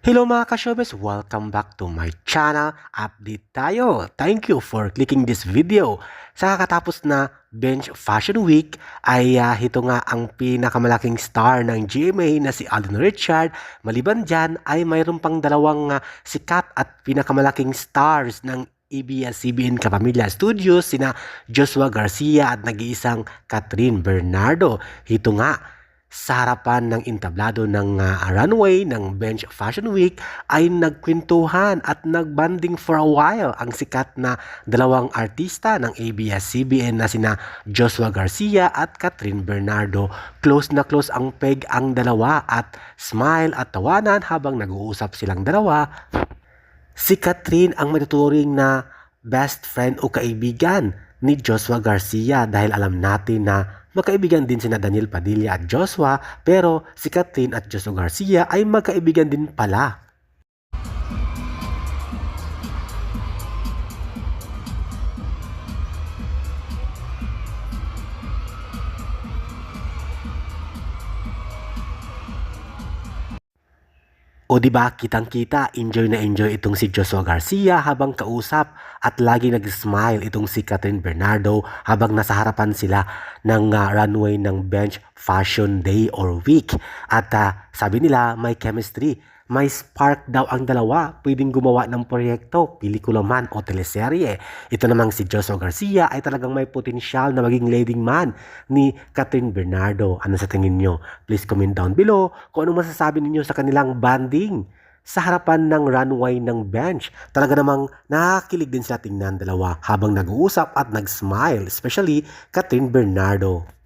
Hello mga ka-showbiz! Welcome back to my channel. Update tayo. Thank you for clicking this video. Sa kakatapos na Bench Fashion Week ay uh, ito nga ang pinakamalaking star ng GMA na si Alden Richard. Maliban dyan ay mayroon pang dalawang uh, sikat at pinakamalaking stars ng ABS-CBN Kapamilya Studios sina Joshua Garcia at nag-iisang Catherine Bernardo. Ito nga sa harapan ng entablado ng uh, runway ng Bench Fashion Week ay nagkwentuhan at nagbanding for a while ang sikat na dalawang artista ng ABS-CBN na sina Joshua Garcia at Catherine Bernardo. Close na close ang peg ang dalawa at smile at tawanan habang nag-uusap silang dalawa. Si Catherine ang matuturing na best friend o kaibigan ni Joshua Garcia dahil alam natin na magkaibigan din sina Daniel Padilla at Joshua pero si Catherine at Joshua Garcia ay magkaibigan din pala. O di ba kitang-kita, enjoy na enjoy itong si Joshua Garcia habang kausap at lagi nag-smile itong si Catherine Bernardo habang nasa harapan sila ng uh, runway ng Bench Fashion Day or Week. At uh, sabi nila may chemistry, may spark daw ang dalawa, pwedeng gumawa ng proyekto, pelikula man o teleserye. Ito namang si Joshua Garcia ay talagang may potensyal na maging leading man ni Catherine Bernardo. Ano sa tingin nyo? Please comment down below kung ano masasabi ninyo sa kanilang banding sa harapan ng runway ng bench. Talaga namang nakakilig din sila tingnan dalawa habang nag-uusap at nag-smile, especially Catherine Bernardo.